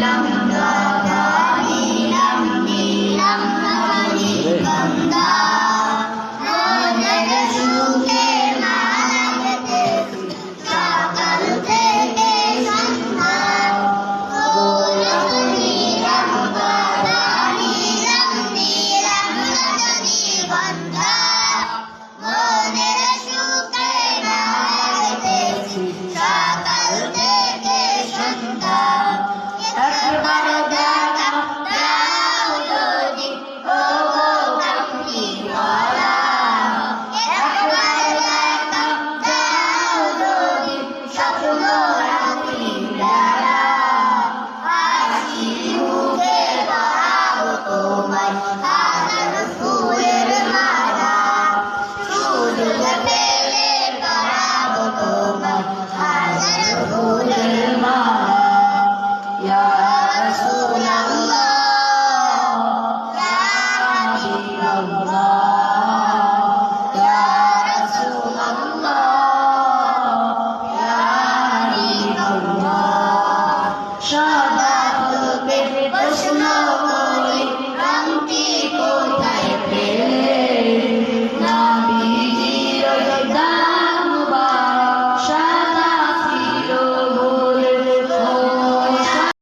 Gangadhari Gangadhari Gangadhari Gangadhari Gangadhari Gangadhari Gangadhari Gangadhari Gangadhari Gangadhari Gangadhari Gangadhari Gangadhari Gangadhari Gangadhari Shah.